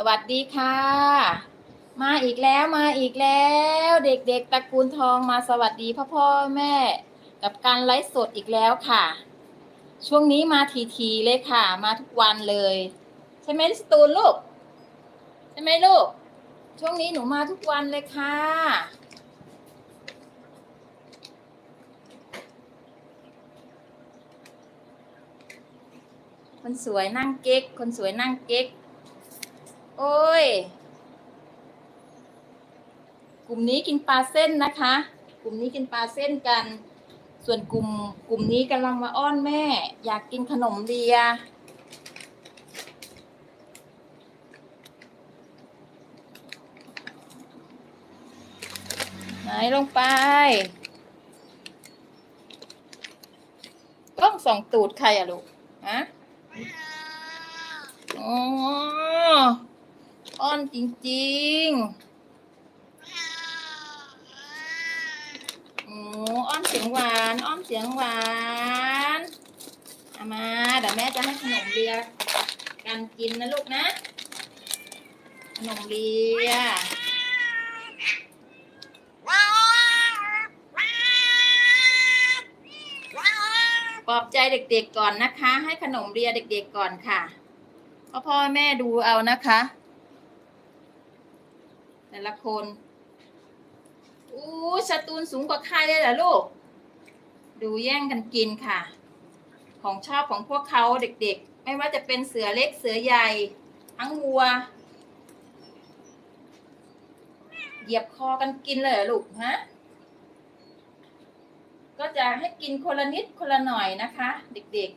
สวัสดีค่ะ มาอีกแล้วมาอีกแล้ว เด็กๆตระกูลทองมาสวัสดีพ่อพ่อแม่ กับการไลฟ์สดอีกแล้วค่ะ ช่วงนี้มาทีๆเลยค่ะ มาทุกวันเลย ใช่ไหมสตูนลูกใช่ไหมลูก ช่วงนี้หนูมาทุกวันเลยค่ะคนสวยนั่งเก๊ก คนสวยนั่งเก๊ก โอ้ย กลุ่มนี้กินปลาเส้นนะคะ กลุ่มนี้กินปลาเส้นกัน ส่วนกลุ่มกลุ่มนี้กำลังมาอ้อนแม่ อยากกินขนมเลียไหนลงไปกล้องส่องตูดใครอะลูกฮะอ๋อ อ้อนจริงๆโอ้อ้อนเสียงหวาน อ้อนเสียงหวานเอามาเดี๋ยวแม่จะให้ขนมเลียกันกินนะลูกนะ ขนมเลียปลอบใจเด็กๆก่อนนะคะ ให้ขนมเรียเด็กๆก่อนค่ะพ่อพ่อแม่ดูเอานะคะ แต่ละคนอู้สตูนสูงกว่าใครเลยเหรอลูก ดูแย่งกันกินค่ะ ของชอบของพวกเขาเด็กๆ ไม่ว่าจะเป็นเสือเล็กเสือใหญ่ ทั้งวัว เหยียบคอกันกินเลยเหรอลูกฮะก็จะให้กินคนละนิดคนละหน่อยนะคะ เด็ก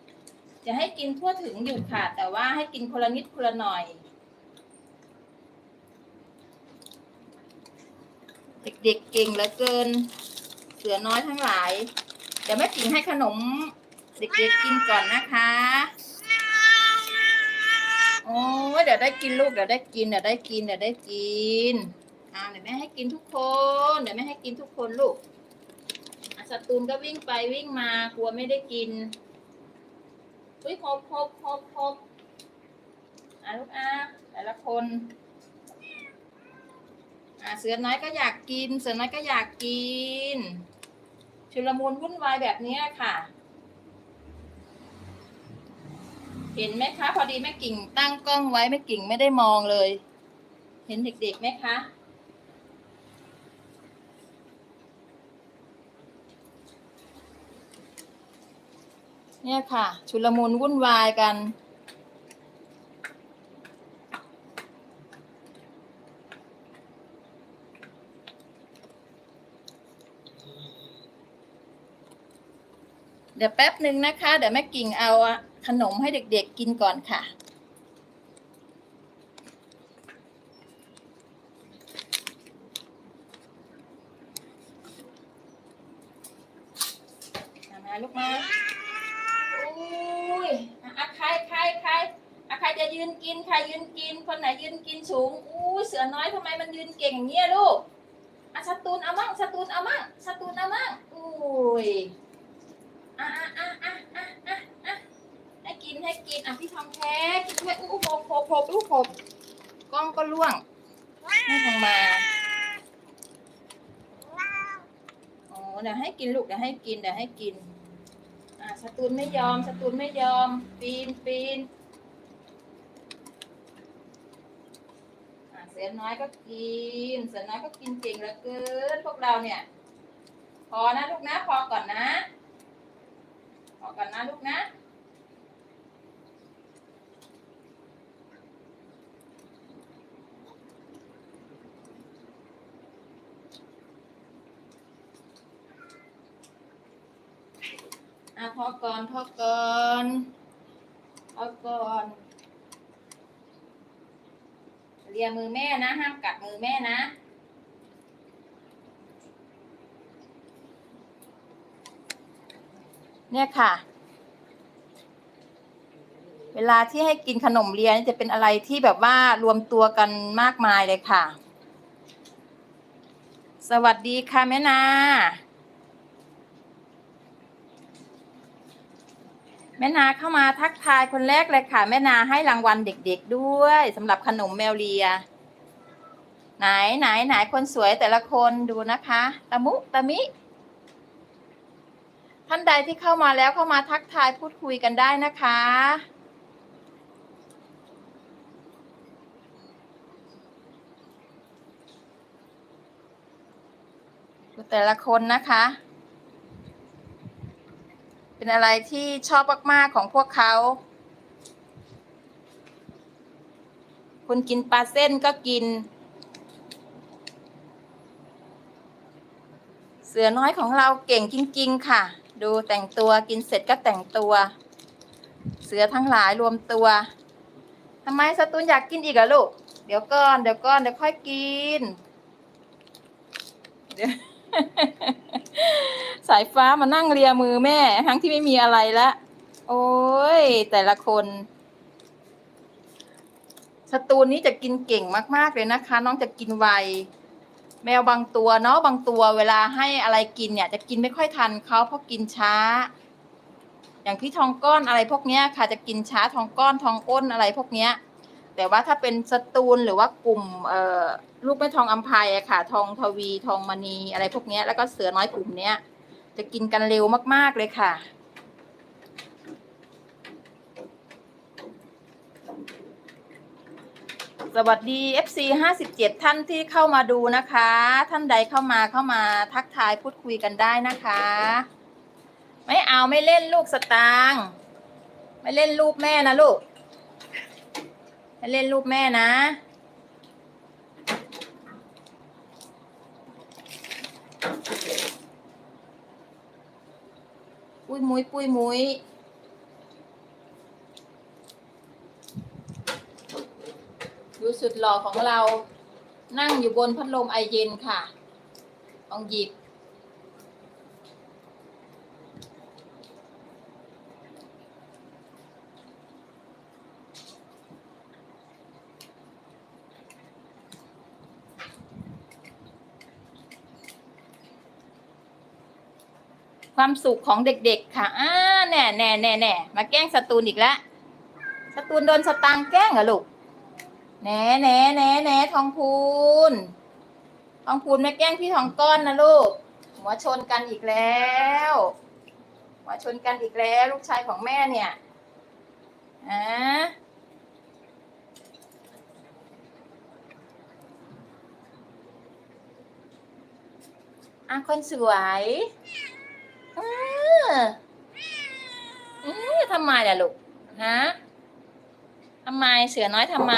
ๆ จะให้กินทั่วถึงอยู่ค่ะ แต่ว่าให้กินคนละนิดคนละหน่อย เด็กๆเก่งเหลือเกิน เสือน้อยทั้งหลาย เดี๋ยวแม่กิ่งให้ขนม เด็กๆกินก่อนนะคะ โอ้เดี๋ยวได้กินลูกเดี๋ยวได้กินเดี๋ยวได้กินเดี๋ยวได้กินอ่าเดี๋ยวแม่ให้กินทุกคน เดี๋ยวแม่ให้กินทุกคนลูกอะสตูนก็วิ่งไปวิ่งมากลัวไม่ได้กินอุ้ยหบหบหบหบอะลูกอะแต่ละคน อะเสือน้อยก็อยากกิน เสือน้อยก็อยากกิน ชุลมุนวุ่นวายแบบนี้ค่ะ เห็นไหมคะ พอดีแม่กิ่งตั้งกล้องไว้แม่กิ่งไม่ได้มองเลย เห็นเด็กๆไหมคะเนี่ยค่ะ ชุลมุนวุ่นวายกัน เดี๋ยวแป๊บหนึ่งนะคะ เดี๋ยวแม่กิ่งเอาขนมให้เด็กๆกินก่อนค่ะ มาลูกมาอุ้ยอะใครใครใครอะใครจะยืนกินใครยืนกิน คนไหนยืนกินสูงอู้เสือน้อยทำไมมันยืนเก่งอย่างเงี้ยลูกอะสตูนเอามั่งสตูนเอามั่งสตูนเอามั่งอุ้ยอะอะอะอะอะอะอะ ให้กินให้กินอะพี่ทองแท้กินด้วยอู้อู้โผล่โผล่โผล่อู้โผล่กล้องก็ล่วงไม่ทองมาอ๋อเดี๋ยวให้กินลูกเดี๋ยวให้กินเดี๋ยวให้กินอ่าสตูนไม่ยอมสตูนไม่ยอม ปีนปีนอ่าเสือน้อยก็กิน เสือน้อยก็กินเก่งเหลือเกินพวกเราเนี่ย พอนะลูกนะ พอก่อนนะ พอก่อนนะลูกนะ พอก่อนพอก่อนพอก่อนเลียมือแม่นะ ห้ามกัดมือแม่นะเนี่ยค่ะ เวลาที่ให้กินขนมเลียนจะเป็นอะไรที่แบบว่ารวมตัวกันมากมายเลยค่ะ สวัสดีค่ะแม่นา แม่นาเข้ามาทักทายคนแรกเลยค่ะ แม่นาให้รางวัลเด็กๆด้วยสำหรับขนมแมวเลีย ไหนไหนไหนคนสวยแต่ละคนดูนะคะตะมุตะมิ ท่านใดที่เข้ามาแล้วเข้ามาทักทายพูดคุยกันได้นะคะแต่ละคนนะคะ เป็นอะไรที่ชอบมากๆของพวกเขา คุณกินปลาเส้นก็กิน เสือน้อยของเราเก่งจริง ๆ ค่ะ ดูแต่งตัวกินเสร็จก็แต่งตัว เสือทั้งหลายรวมตัวทำไมสตูนอยากกินอีกเหรอลูก เดี๋ยวก่อน เดี๋ยวก่อน เดี๋ยวค่อยกิน เดี๋ยว สายฟ้ามานั่งเลียมือแม่ ทั้งที่ไม่มีอะไรละโอ้ย แต่ละคนสตูนนี้จะกินเก่งมาก ๆ เลยนะคะ น้องจะกินไว แมวบางตัวเนาะบางตัวเวลาให้อะไรกินเนี่ย จะกินไม่ค่อยทันเขาเพราะกินช้า อย่างพี่ทองก้อนอะไรพวกเนี้ยค่ะจะกินช้าทองก้อนทองอ้นอะไรพวกเนี้ย แต่ว่าถ้าเป็นสตูลหรือว่ากลุ่มเลูกแม่ทองอัมพายอะค่ะ ทองทวีทองมณีอะไรพวกนี้แล้วก็เสือน้อยกลุ่มเนี้ย จะกินกันเร็วมาก ๆ เลยค่ะ สวัสดี FC 57 ท่านที่เข้ามาดูนะคะ ท่านใดเข้ามาเข้ามาทักทายพูดคุยกันได้นะคะ ไม่เอาไม่เล่นลูกสตางไม่เล่นรูปแม่นะลูก เล่นรูปแม่นะ ปุ้ยมุ้ยปุ้ยมุ้ยดูสุดหล่อของเรา นั่งอยู่บนพัดลมไอเย็นค่ะลองหยิบ ความสุขของเด็กๆ ค่ะอ่าแน่แน่แน่แน่มาแกล้งสตูนอีกแล้วสตูนโดนสตางค์แกล้งเหรอลูกแหน่แหน่แหน่แหน่ทองพูนทองพูนไม่แกล้งพี่ทองก้อนนะลูก หัวชนกันอีกแล้ว หัวชนกันอีกแล้ว ลูกชายของแม่เนี่ยอ่าอะคนสวย เออเออ ทำไมล่ะลูกฮะทำไมเสือน้อยทำไม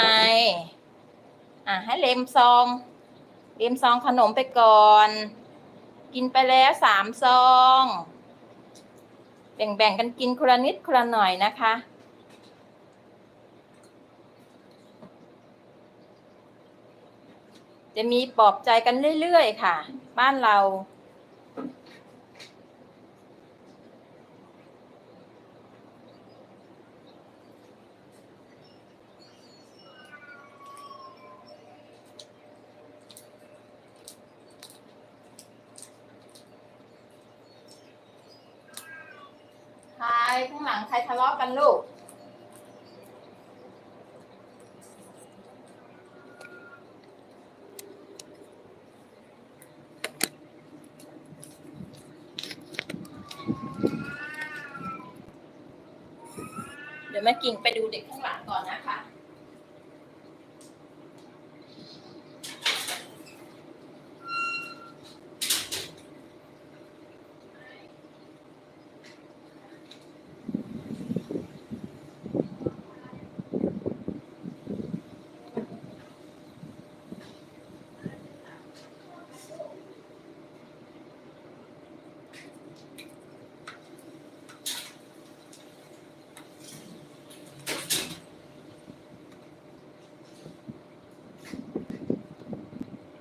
อะให้เลมซองเลมซองขนมไปก่อน กินไปแล้วสามซอง แบ่งๆกันกินคนละนิดคนละหน่อยนะคะจะมีปลอบใจกันเรื่อย ๆ ค่ะ บ้านเรา ข้างหลังใครทะเลาะกันลูก เดี๋ยวแม่กิ่งไปดูเด็กข้างหลังก่อนนะคะ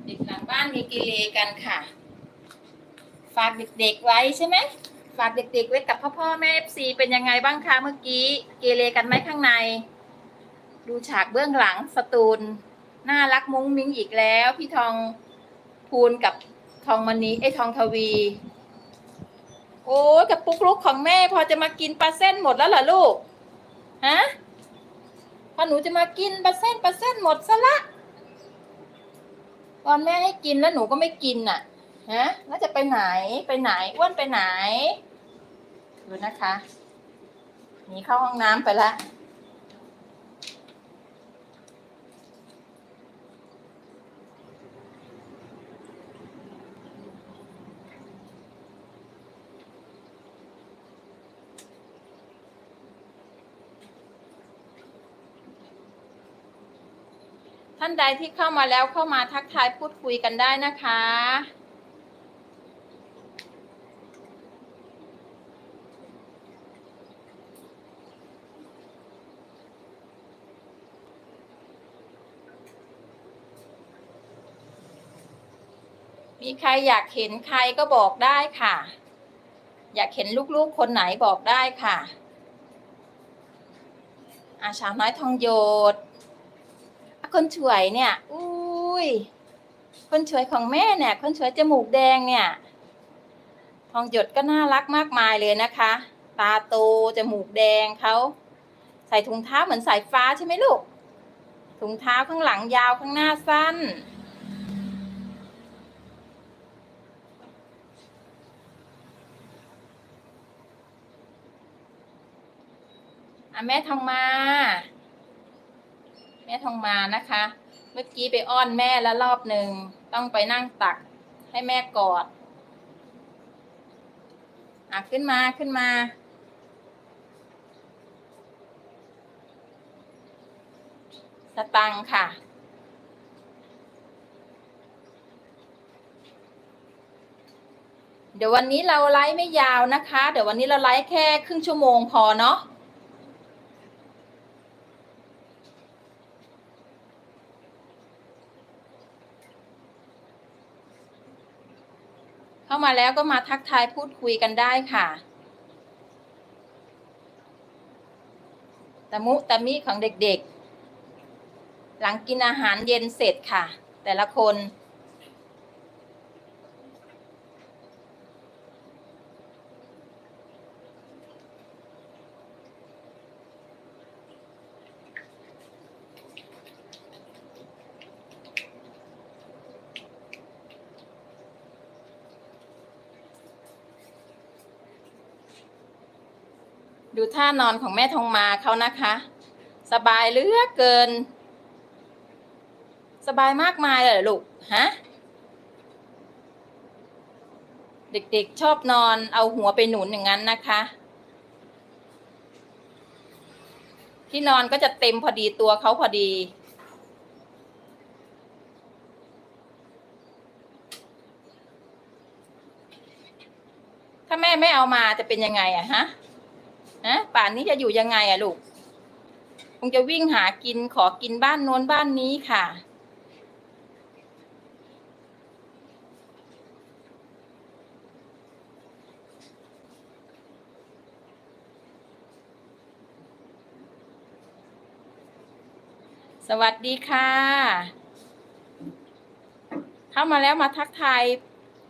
เด็กหลังบ้าน มีกิเลกันค่ะ ฝากเด็กๆไว้ใช่ไหมฝากเด็กๆไว้กับพ่อพ่อแม่เอฟซีเป็นยังไงบ้างคะเมื่อกี้ เกเรกันไหมข้างใน ดูฉากเบื้องหลังสตูลน่ารักมุ้งมิ้งอีกแล้ว พี่ทองพูนกับทองมณีไอ้ทองทวี โอ้ยกับปุ๊กลุกของแม่ พอจะมากินปลาเส้นหมดแล้วเหรอลูกฮะพอหนูจะมากินปลาเส้นปลาเส้นหมดซะละ ตอนแม่ให้กินแล้วหนูก็ไม่กินน่ะฮะแล้วจะไปไหนไปไหนอ้วนไปไหนดูนะคะหนีเข้าห้องน้ำไปละ ท่านใดที่เข้ามาแล้วเข้ามาทักทายพูดคุยกันได้นะคะ มีใครอยากเห็นใครก็บอกได้ค่ะ อยากเห็นลูกๆคนไหนบอกได้ค่ะอาชาวน้อยทองโยด คนช่วยเนี่ย อุ้ย คนช่วยของแม่เนี่ย คนช่วยจมูกแดงเนี่ย ทองหยดก็น่ารักมากมายเลยนะคะ ตาโตจมูกแดงเขาใส่ถุงเท้าเหมือนสายฟ้าใช่ไหมลูก ถุงเท้าข้างหลังยาวข้างหน้าสั้น อะแม่ทองมา แม่ทองมานะคะ เมื่อกี้ไปอ้อนแม่แล้วรอบหนึ่งต้องไปนั่งตักให้แม่กอดอะขึ้นมาขึ้นมา สตังค์ค่ะ เดี๋ยววันนี้เราไลฟ์ไม่ยาวนะคะ เดี๋ยววันนี้เราไลฟ์แค่ครึ่งชั่วโมงพอเนาะ เข้ามาแล้วก็มาทักทายพูดคุยกันได้ค่ะตะมุตะมิของเด็กๆ หลังกินอาหารเย็นเสร็จค่ะ แต่ละคน ท่านอนของแม่ทองมาเขานะคะ สบายเหลือเกิน สบายมากมายเลยลูกฮะเด็กๆชอบนอนเอาหัวไปหนุนอย่างนั้นนะคะ ที่นอนก็จะเต็มพอดีตัวเขาพอดี ถ้าแม่ไม่เอามาจะเป็นยังไงอะฮะ ฮะป่านนี้จะอยู่ยังไงอะลูกคงจะวิ่งหากินขอกินบ้านโน้นบ้านนี้ค่ะ สวัสดีค่ะ เข้ามาแล้วมาทักทาย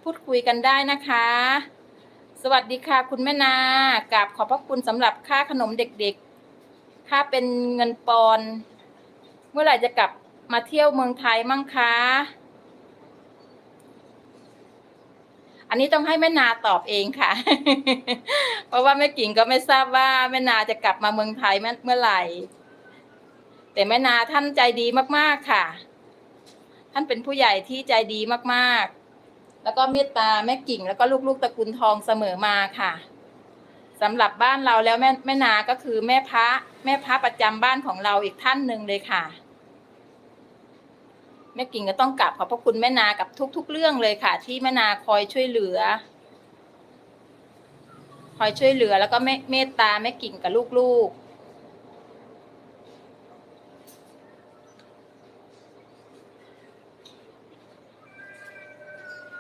พูดคุยกันได้นะคะ สวัสดีค่ะ คุณแม่นากราบขอบพระคุณสำหรับค่าขนมเด็กๆ ค่าเป็นเงินปอน เมื่อไหร่จะกลับมาเที่ยวเมืองไทยมั่งคะ อันนี้ต้องให้แม่นาตอบเองค่ะ เพราะว่าแม่กิ่งก็ไม่ทราบว่าแม่นาจะกลับมาเมืองไทยเมื่อไหร่ แต่แม่นาท่านใจดีมากๆค่ะ ท่านเป็นผู้ใหญ่ที่ใจดีมากๆ แล้วก็เมตตาแม่กิ่ง แล้วก็ลูกๆตระกูลทองเสมอมาค่ะสำหรับบ้านเราแล้วแม่แม่นาก็คือแม่พระแม่พระประจำบ้านของเราอีกท่านหนึ่งเลยค่ะแม่กิ่งก็ต้องกราบขอบพระคุณแม่นากับทุก ๆ เรื่องเลยค่ะ ที่แม่นาคอยช่วยเหลือ คอยช่วยเหลือ แล้วก็เมตตาแม่กิ่งกับลูกๆ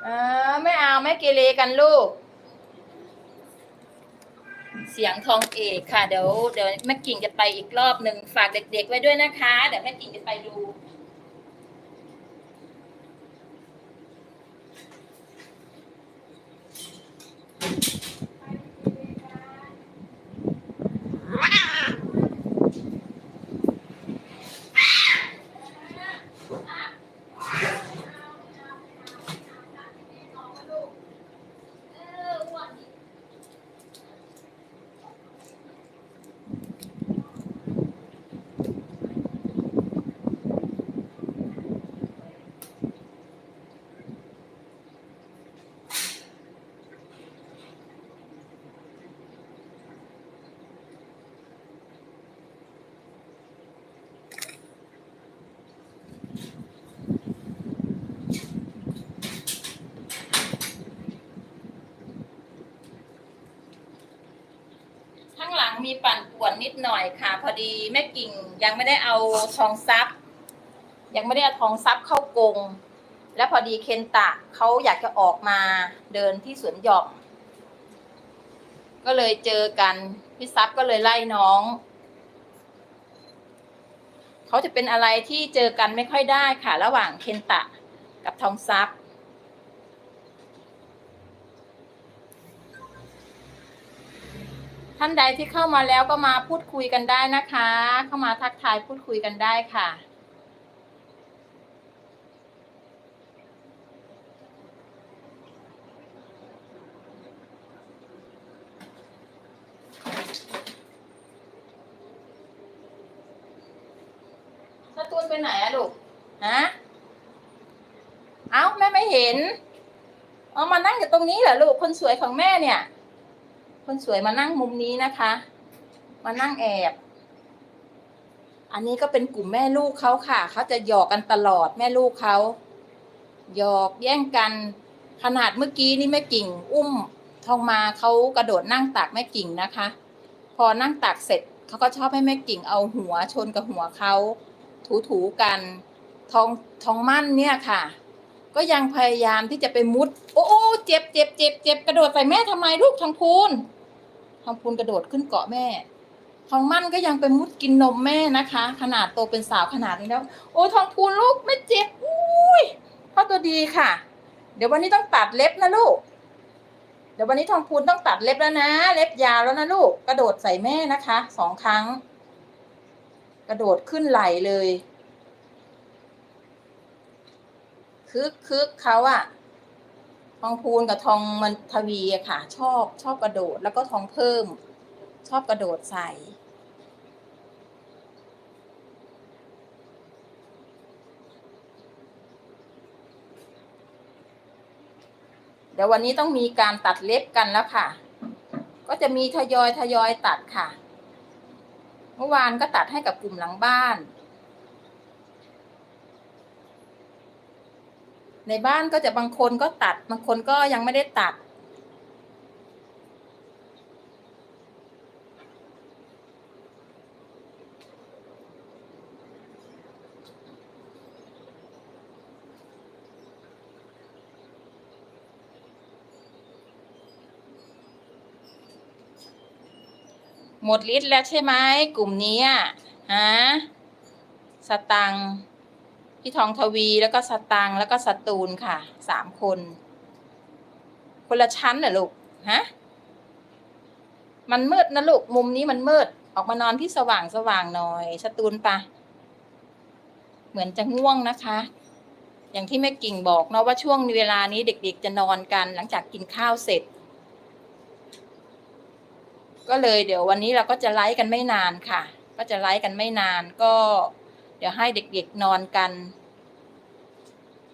เออ ไม่เกเรกันลูก เสียงทองเอกค่ะ เดี๋ยวเดี๋ยวแม่กิ่งจะไปอีกรอบหนึ่งฝากเด็ก ๆ ไว้ด้วยนะคะ เดี๋ยวแม่กิ่งจะไปดู ไป มีปั่นป่วนนิดหน่อยค่ะ พอดีแม่กิ่งยังไม่ได้เอาทองซับยังไม่ได้เอาทองซับเข้ากรงและพอดีเคนตะเขาอยากจะออกมาเดินที่สวนหย่อมก็เลยเจอกันพี่ซับก็เลยไล่น้องเขาจะเป็นอะไรที่เจอกันไม่ค่อยได้ค่ะ ระหว่างเคนตะกับทองซับ ท่านใดที่เข้ามาแล้วก็มาพูดคุยกันได้นะคะ เข้ามาทักทายพูดคุยกันได้ค่ะสตูนไปไหนอะลูก ฮะ เอ้าแม่ไม่เห็น เอามานั่งอยู่ตรงนี้เหรอลูก คนสวยของแม่เนี่ย คนสวยมานั่งมุมนี้นะคะ มานั่งแอบ อันนี้ก็เป็นกลุ่มแม่ลูกเขาค่ะ เขาจะหยอกกันตลอดแม่ลูกเขา หยอกแย่งกัน ขนาดเมื่อกี้นี่แม่กิ่ง อุ้มทองมาเขากระโดดนั่งตักแม่กิ่งนะคะ พอนั่งตักเสร็จเขาก็ชอบให้แม่กิ่งเอาหัวชนกับหัวเขาถูๆกัน ทองทองมั่นเนี่ยค่ะ ก็ยังพยายามที่จะไปมุด โอ้โอเจ็บเจ็บเจ็บเจ็บกระโดดใส่แม่ทำไมลูกทองพูน ทองพูนกระโดดขึ้นเกาะแม่ ทองมั่นก็ยังไปมุดกินนมแม่นะคะ ขนาดโตเป็นสาวขนาดนี้แล้ว โอ้ทองพูนลูกไม่เจ็บอุ้ยพ่อตัวดีค่ะ เดี๋ยววันนี้ต้องตัดเล็บนะลูก เดี๋ยววันนี้ทองพูนต้องตัดเล็บแล้วนะ เล็บยาวแล้วนะลูก กระโดดใส่แม่นะคะสองครั้ง กระโดดขึ้นไหลเลย คึกคึกเขาอะ องพูนกับทองมันทวีอะค่ะ ชอบชอบกระโดดแล้วก็ทองเพิ่ม ชอบกระโดดใส่ เดี๋ยววันนี้ต้องมีการตัดเล็บกันแล้วค่ะ ก็จะมีทยอยทยอยตัดค่ะ เมื่อวานก็ตัดให้กับกลุ่มหลังบ้าน ในบ้านก็จะบางคนก็ตัด บางคนก็ยังไม่ได้ตัด หมดฤทธิ์แล้วใช่ไหมกลุ่มนี้อะฮะสตังค์ พี่ทองทวีแล้วก็สตังแล้วก็สตูลค่ะสามคน คนละชั้นเหรอลูกฮะมันมืดนะลูกมุมนี้มันมืด ออกมานอนที่สว่างสว่างหน่อยสตูลปะเหมือนจะง่วงนะคะ อย่างที่แม่กิ่งบอกเนาะว่าช่วงเวลานี้เด็ก ๆ จะนอนกันหลังจากกินข้าวเสร็จ ก็เลยเดี๋ยววันนี้เราก็จะไลฟ์กันไม่นานค่ะ ก็จะไลฟ์กันไม่นานก็ เดี๋ยวให้เด็กๆนอนกัน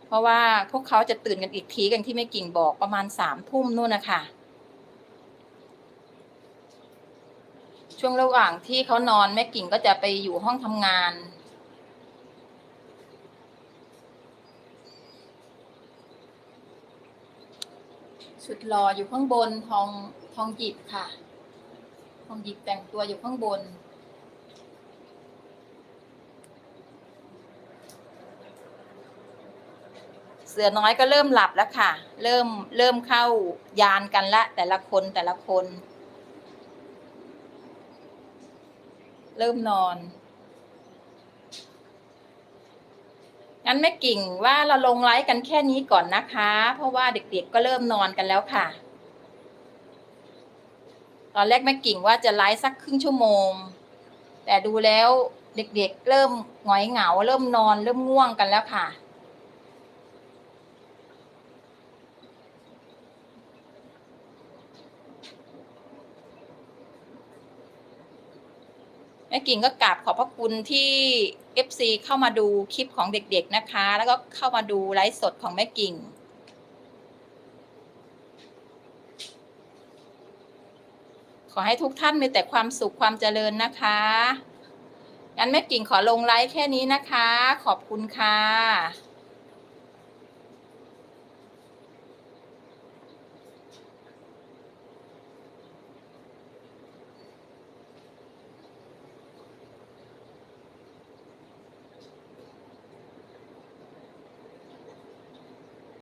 เพราะว่าพวกเขาจะตื่นกันอีกทีกันที่แม่กิ่งบอกประมาณสามทุ่มนู่นนะคะช่วงระหว่างที่เขานอนแม่กิ่งก็จะไปอยู่ห้องทำงานชุดรออยู่ข้างบนทองทองหยิบค่ะ ทองหยิบแต่งตัวอยู่ข้างบน เสือน้อยก็เริ่มหลับแล้วค่ะ เริ่มเริ่มเข้ายานกันละ แต่ละคนแต่ละคน เริ่มนอนงั้นแม่กิ่งว่าเราลงไลฟ์กันแค่นี้ก่อนนะคะ เพราะว่าเด็กๆก็เริ่มนอนกันแล้วค่ะ ตอนแรกแม่กิ่งว่าจะไลฟ์สักครึ่งชั่วโมง แต่ดูแล้วเด็กๆเริ่มหงอยเหงา เริ่มนอน เริ่มง่วงกันแล้วค่ะ แม่กิ่งก็กราบขอบพระคุณที่ FC เข้ามาดูคลิปของเด็กๆนะคะ แล้วก็เข้ามาดูไลฟ์สดของแม่กิ่ง ขอให้ทุกท่านมีแต่ความสุขความเจริญนะคะงั้นแม่กิ่งขอลงไลฟ์แค่นี้นะคะ ขอบคุณค่ะ